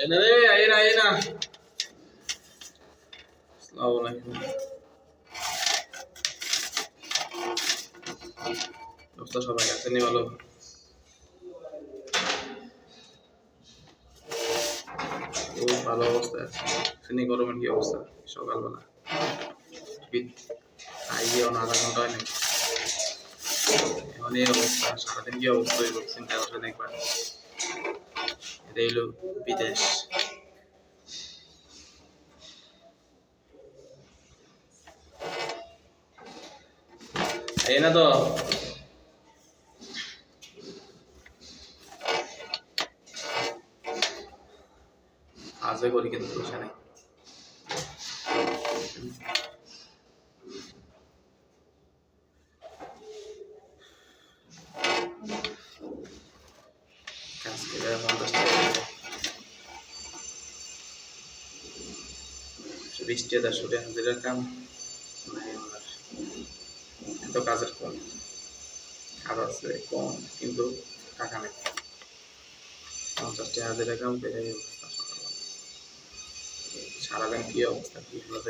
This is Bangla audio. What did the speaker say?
রে আয় না আয় না আসসালামু সবাই আছে নি ভালো ভালো অবস্থা শুনি গরমের কি অবস্থা সকালবেলা আইয়ে আধা ঘণ্টা হয় নাকি এখন এই অবস্থা সারাদিন কি অবস্থা চিন্তা করছেন একবার এটা হইল বিদেশ। না তো। আজ করি কিন্তু নেই। হাজিরার কাজের কম কাজ আছে কম কিন্তু টাকা নেই পঞ্চাশ টাকা হাজিরা কাম পেয়ে এই অবস্থা সকালবেলা সারাদিন কি অবস্থা কি হলো